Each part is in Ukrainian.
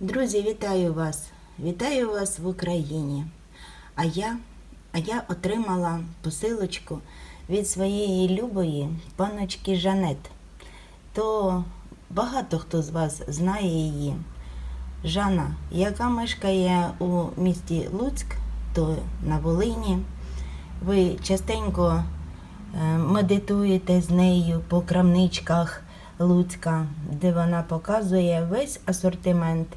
Друзі, вітаю вас! Вітаю вас в Україні. А я, а я отримала посилочку від своєї любої паночки Жанет. То багато хто з вас знає її. Жана, яка мешкає у місті Луцьк, то на Волині. Ви частенько е, медитуєте з нею по крамничках Луцька, де вона показує весь асортимент,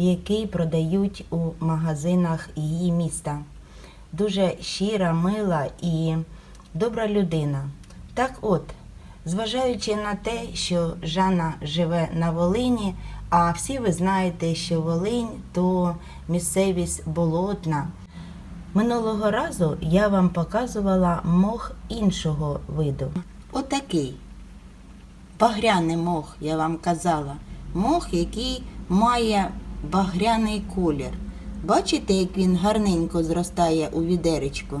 який продають у магазинах її міста. Дуже щира, мила і добра людина. Так от, зважаючи на те, що Жанна живе на Волині, а всі ви знаєте, що Волинь то місцевість болотна. Минулого разу я вам показувала мох іншого виду. Отакий. Багряний мох, я вам казала. Мох, який має багряний колір. Бачите, як він гарненько зростає у відеречку?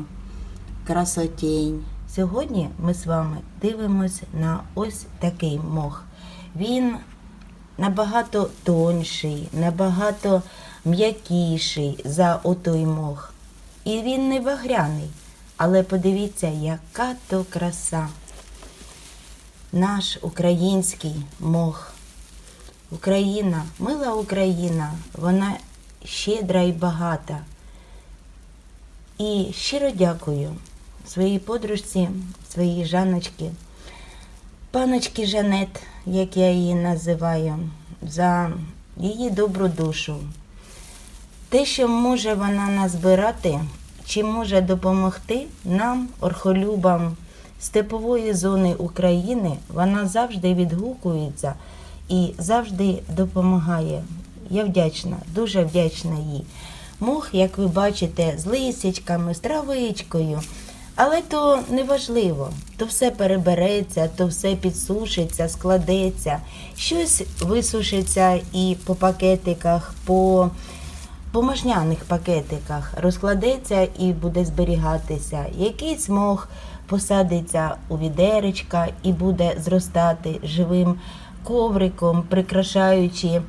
Красотень. Сьогодні ми з вами дивимось на ось такий мох. Він набагато тонший, набагато м'якіший за отой мох. І він не багряний. Але подивіться, яка то краса. Наш український мох. Україна, мила Україна, вона щедра і багата. І щиро дякую своїй подружці, своїй Жаночці, паночки Жанет, як я її називаю, за її добру душу. Те, що може вона назбирати, чи може допомогти нам, орхолюбам степової зони України, вона завжди відгукується і завжди допомагає. Я вдячна, дуже вдячна їй. Мох, як ви бачите, з лисячками, з травичкою. Але то не важливо, то все перебереться, то все підсушиться, складеться, щось висушиться і по пакетиках, по бумажняних пакетиках розкладеться і буде зберігатися. Якийсь мох посадиться у відеречка і буде зростати живим ковриком, прикрашаючи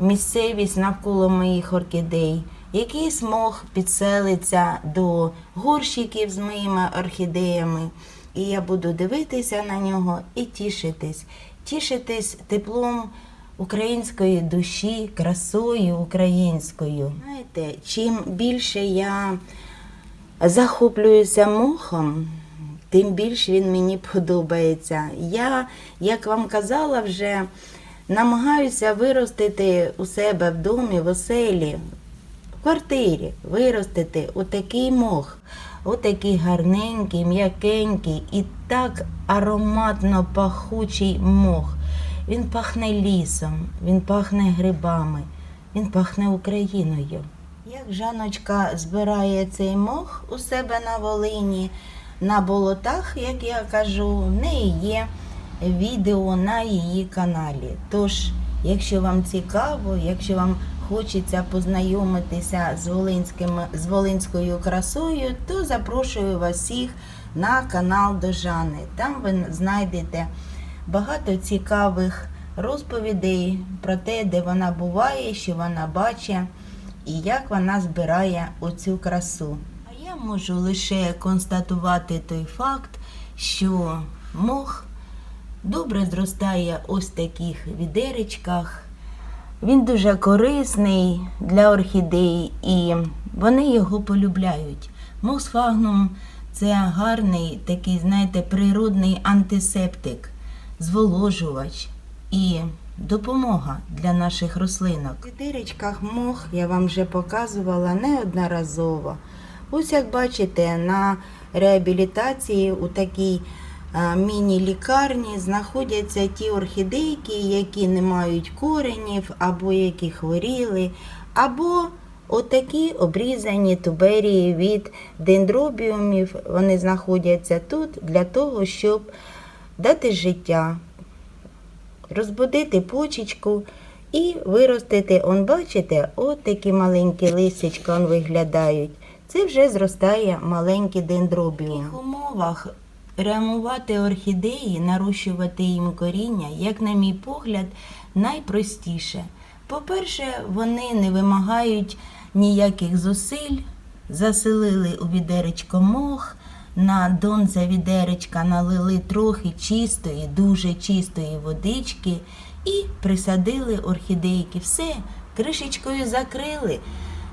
місцевість навколо моїх орхідей. Якийсь мох підселиться до горщиків з моїми орхідеями, і я буду дивитися на нього і тішитись, тішитись теплом української душі, красою українською. Знаєте, чим більше я захоплююся мохом, тим більше він мені подобається. Я, як вам казала, вже намагаюся виростити у себе в домі, в оселі, в квартирі, виростити отакий мох. Отакий гарненький, м'якенький і так ароматно пахучий мох. Він пахне лісом, він пахне грибами, він пахне Україною. Як Жаночка збирає цей мох у себе на Волині, на болотах, як я кажу, в неї є відео на її каналі. Тож, якщо вам цікаво, якщо вам хочеться познайомитися з, волинським, з волинською красою, то запрошую вас всіх на канал до Жани. Там ви знайдете багато цікавих розповідей про те, де вона буває, що вона бачить і як вона збирає оцю красу. Я можу лише констатувати той факт, що мох добре зростає ось таких відеречках. Він дуже корисний для орхідей і вони його полюбляють. Мосфагнум це гарний такий, знаєте, природний антисептик, зволожувач і допомога для наших рослинок. В відеречках мох я вам вже показувала неодноразово. Ось як бачите, на реабілітації у такій міні-лікарні знаходяться ті орхідейки, які не мають коренів, або які хворіли, або отакі обрізані туберії від дендробіумів. Вони знаходяться тут для того, щоб дати життя, розбудити почечку і виростити. Он, бачите, от такі маленькі листячка он виглядають. Це вже зростає маленький дендробіум. В умовах реанімувати орхідеї, нарощувати їм коріння, як на мій погляд, найпростіше. По-перше, вони не вимагають ніяких зусиль. Заселили у відеречко мох, на донце відеречка налили трохи чистої, дуже чистої водички і присадили орхідейки. Все, кришечкою закрили.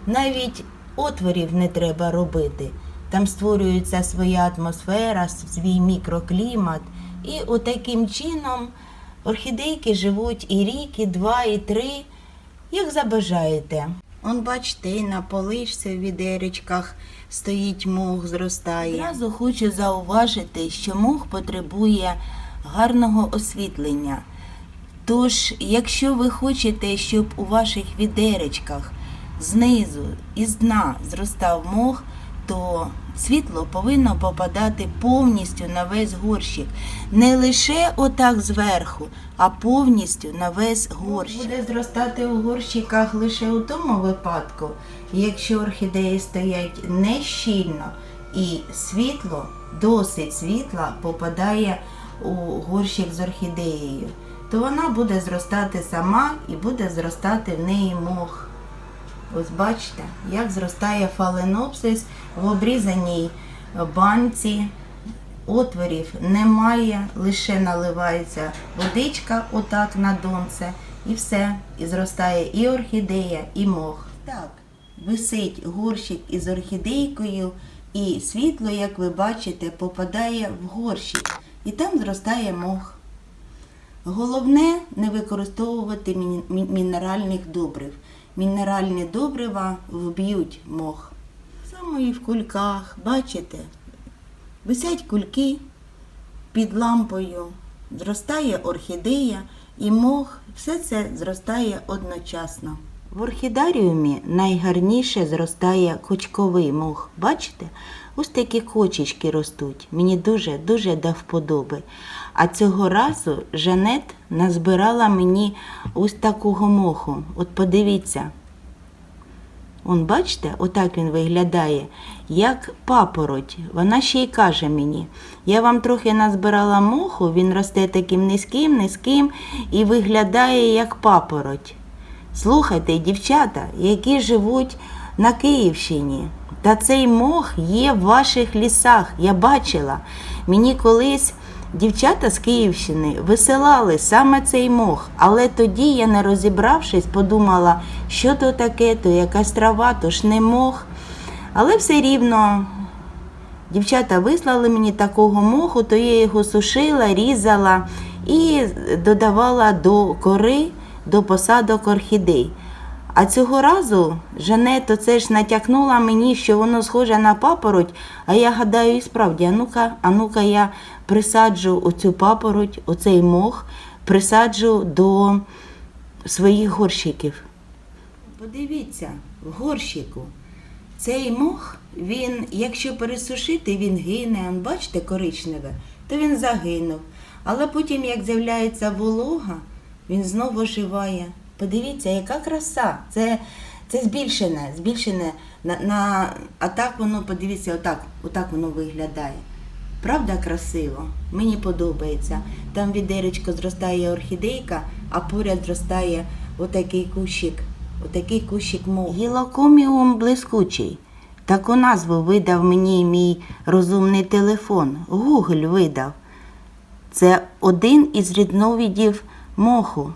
Навіть отворів не треба робити. Там створюється своя атмосфера, свій мікроклімат. І отаким чином орхідейки живуть і рік, і два, і три, як забажаєте. Он, бачите, і на полишці в відеречках стоїть мох, зростає. Одразу хочу зауважити, що мох потребує гарного освітлення. Тож, якщо ви хочете, щоб у ваших відеречках знизу і з дна зростав мох, то світло повинно попадати повністю на весь горщик. Не лише отак зверху, а повністю на весь горщик. Буде зростати у горщиках лише у тому випадку, якщо орхідеї стоять не щільно і світло, досить світла попадає у горщик з орхідеєю, то вона буде зростати сама і буде зростати в неї мох. Ось бачите, як зростає фаленопсис в обрізаній банці. Отворів немає, лише наливається водичка отак на донце, і все. І зростає і орхідея, і мох. Так, висить горщик із орхідейкою, і світло, як ви бачите, попадає в горщик, і там зростає мох. Головне не використовувати мі- мі- мінеральних добрив. Мінеральні добрива вб'ють мох. Саме і в кульках, бачите, висять кульки під лампою, зростає орхідея і мох, все це зростає одночасно. В орхідаріумі найгарніше зростає кучковий мох. Бачите? Ось такі кочечки ростуть. Мені дуже-дуже до вподоби. А цього разу Жанет назбирала мені ось такого моху. От подивіться. Он, бачите, отак він виглядає, як папороть. Вона ще й каже мені: я вам трохи назбирала моху, він росте таким низьким, низьким і виглядає як папороть. Слухайте, дівчата, які живуть на Київщині, та цей мох є в ваших лісах. Я бачила. Мені колись дівчата з Київщини висилали саме цей мох, але тоді я, не розібравшись, подумала, що то таке, то якась трава, то ж не мох. Але все рівно Дівчата вислали мені такого моху, то я його сушила, різала і додавала до кори, до посадок орхідей. А цього разу Жането це ж натякнула мені, що воно схоже на папороть, а я гадаю, і справді, а ну-ка, а ну-ка я присаджу оцю папороть, оцей мох, присаджу до своїх горщиків. Подивіться, в горщику цей мох, він, якщо пересушити, він гине, он, бачите, коричневе, то він загинув. Але потім, як з'являється волога, він знову оживає. Подивіться, яка краса. Це, це збільшене, збільшене на, на, а так воно, подивіться, отак, отак воно виглядає. Правда красиво? Мені подобається. Там від відеречко зростає орхідейка, а поряд зростає отакий кущик. Отакий кущик мов. Гілокоміум блискучий. Таку назву видав мені мій розумний телефон. Гугль видав. Це один із рідновидів моху,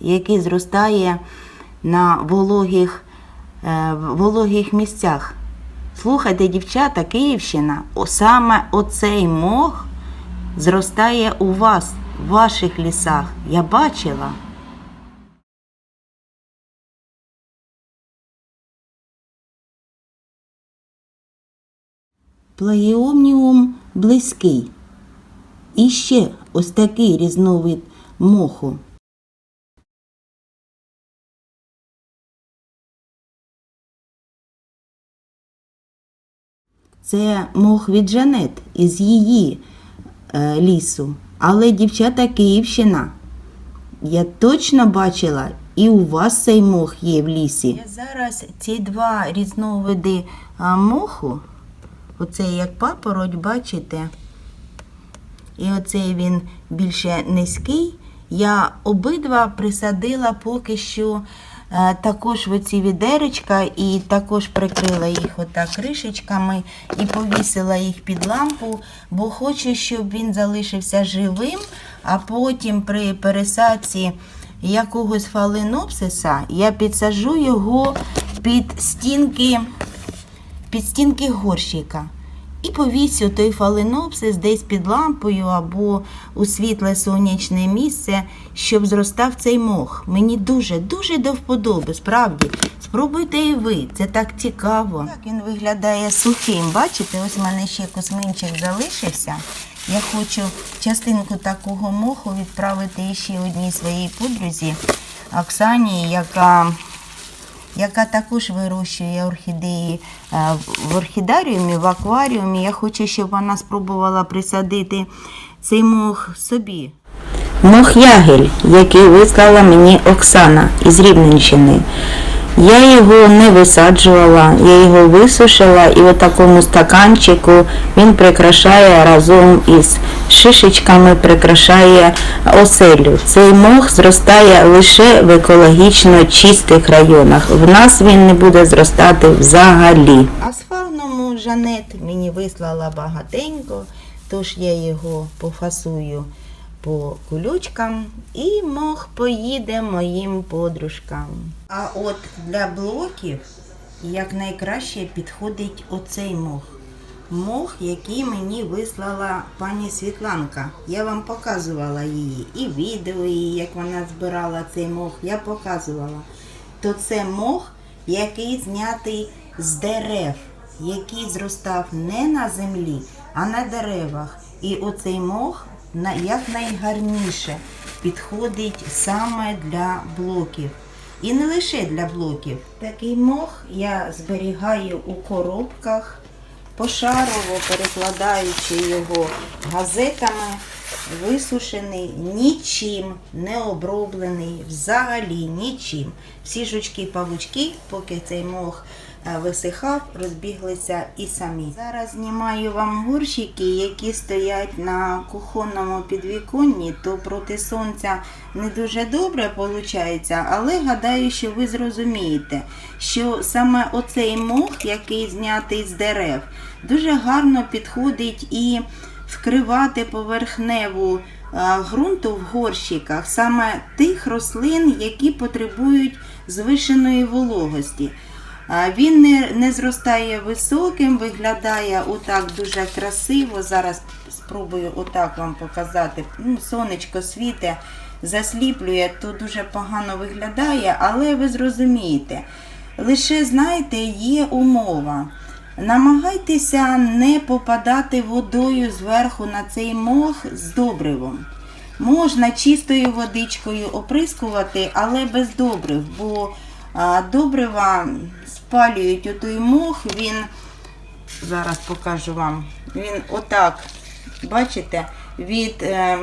який зростає на вологих, е, вологих місцях. Слухайте, дівчата, Київщина, саме оцей мох зростає у вас, в ваших лісах. Я бачила. Плеєомніум близький. І ще ось такий різновид моху. Це мох від Жанет із її е, лісу. Але дівчата Київщина. Я точно бачила, і у вас цей мох є в лісі. Я зараз ці два різновиди моху, оце як папороть, бачите, і оцей він більше низький. Я обидва присадила поки що також в оці відеречка і також прикрила їх отак кришечками і повісила їх під лампу, бо хочу, щоб він залишився живим, а потім при пересадці якогось фаленопсиса я підсажу його під стінки, під стінки горщика. І повісю той фаленопсис десь під лампою або у світле сонячне місце, щоб зростав цей мох. Мені дуже, дуже до вподоби, справді. Спробуйте і ви, це так цікаво. Так він виглядає сухим. Бачите, ось в мене ще косминчик залишився. Я хочу частинку такого моху відправити ще одній своїй подрузі Оксані, яка яка також вирощує орхідеї е, в орхідаріумі, в акваріумі. Я хочу, щоб вона спробувала присадити цей мох собі. Мох ягель, який вислала мені Оксана із Рівненщини. Я його не висаджувала, я його висушила і в такому стаканчику він прикрашає разом із шишечками, прикрашає оселю. Цей мох зростає лише в екологічно чистих районах. В нас він не буде зростати взагалі. А Жанет мені вислала багатенько, тож я його пофасую по кулючкам і мох поїде моїм подружкам. А от для блоків якнайкраще підходить оцей мох. Мох, який мені вислала пані Світланка. Я вам показувала її. І відео її, як вона збирала цей мох, я показувала. То це мох, який знятий з дерев, який зростав не на землі, а на деревах. І оцей мох якнайгарніше підходить саме для блоків. І не лише для блоків. Такий мох я зберігаю у коробках, пошарово перекладаючи його газетами, висушений, нічим не оброблений, взагалі нічим. Всі жучки-павучки, поки цей мох висихав, розбіглися і самі. Зараз знімаю вам горщики, які стоять на кухонному підвіконні, то проти сонця не дуже добре виходить, але гадаю, що ви зрозумієте, що саме оцей мох, який знятий з дерев, дуже гарно підходить і вкривати поверхневу а, ґрунту в горщиках саме тих рослин, які потребують звишеної вологості. Він не, не зростає високим, виглядає отак дуже красиво. Зараз спробую отак вам показати. Ну, сонечко світе, засліплює, то дуже погано виглядає, але ви зрозумієте. Лише, знаєте, є умова. Намагайтеся не попадати водою зверху на цей мох з добривом. Можна чистою водичкою оприскувати, але без добрив, бо добрива спалюють отой мох, він, зараз покажу вам, він отак, бачите, від. Е,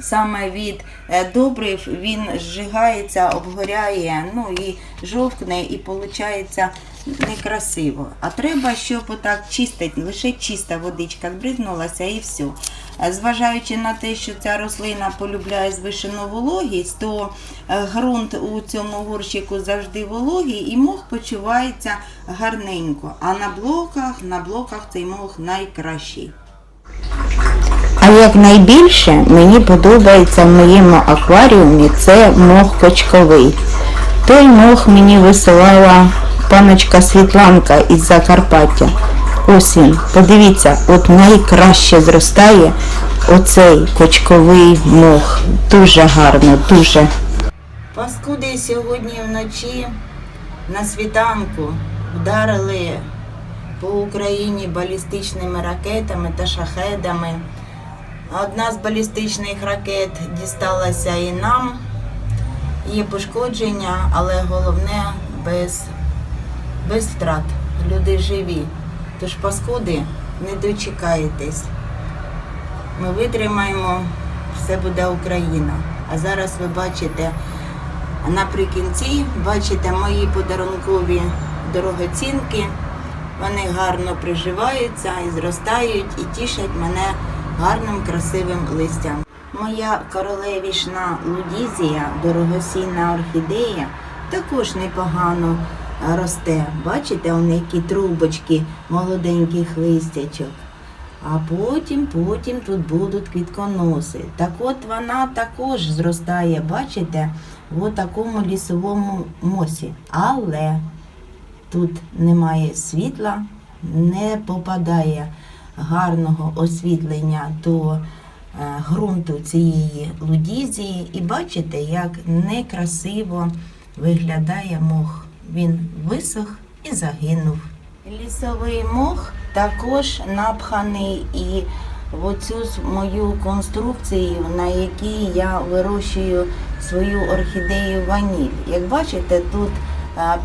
саме від е, добрив він зжигається, обгоряє, ну і жовкне, і виходить некрасиво. А треба, щоб отак чистити, лише чиста водичка збризнулася і все. Зважаючи на те, що ця рослина полюбляє звишену вологість, то е, ґрунт у цьому горщику завжди вологий і мох почувається гарненько. А на блоках, на блоках цей мох найкращий. А як найбільше мені подобається в моєму акваріумі це мох кочковий. Той мох мені висилала паночка Світланка із Закарпаття. Ось він, подивіться, от найкраще зростає оцей кочковий мох. Дуже гарно, дуже. Паскуди сьогодні вночі на світанку вдарили по Україні балістичними ракетами та шахедами. Одна з балістичних ракет дісталася і нам. Є пошкодження, але головне без, без втрат. Люди живі. Тож паскуди, не дочекаєтесь. Ми витримаємо, все буде Україна. А зараз ви бачите наприкінці, бачите мої подарункові дорогоцінки. Вони гарно приживаються і зростають і тішать мене гарним красивим листям. Моя королевішна лудізія, дорогосінна орхідея, також непогано росте. Бачите, он які трубочки молоденьких листячок. А потім, потім тут будуть квітконоси. Так от вона також зростає, бачите, в такому лісовому мосі. Але тут немає світла, не попадає гарного освітлення до е, ґрунту цієї лудізії. І бачите, як некрасиво виглядає мох. Він висох і загинув. Лісовий мох також напханий і в оцю мою конструкцію, на якій я вирощую свою орхідею ваніль. Як бачите, тут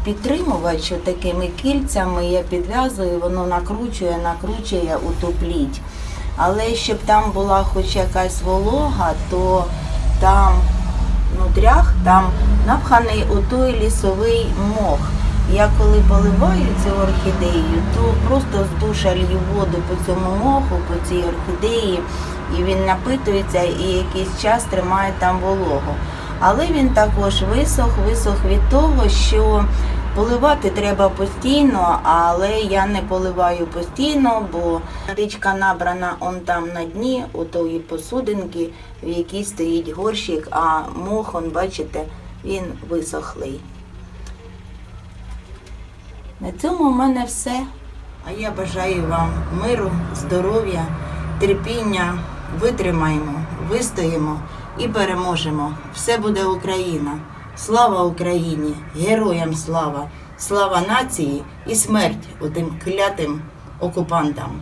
підтримувач такими кільцями я підв'язую, воно накручує, накручує у пліть. Але щоб там була хоч якась волога, то там внутрях там напханий отой лісовий мох. Я коли поливаю цю орхідею, то просто з душа лью воду по цьому моху, по цій орхідеї, і він напитується і якийсь час тримає там вологу. Але він також висох, висох від того, що поливати треба постійно, але я не поливаю постійно, бо водичка набрана он там на дні, у тої посудинки, в якій стоїть горщик, а мох, он, бачите, він висохлий. На цьому в мене все. А я бажаю вам миру, здоров'я, терпіння. Витримаємо, вистоїмо і переможемо. Все буде Україна. Слава Україні! Героям слава! Слава нації і смерть отим клятим окупантам!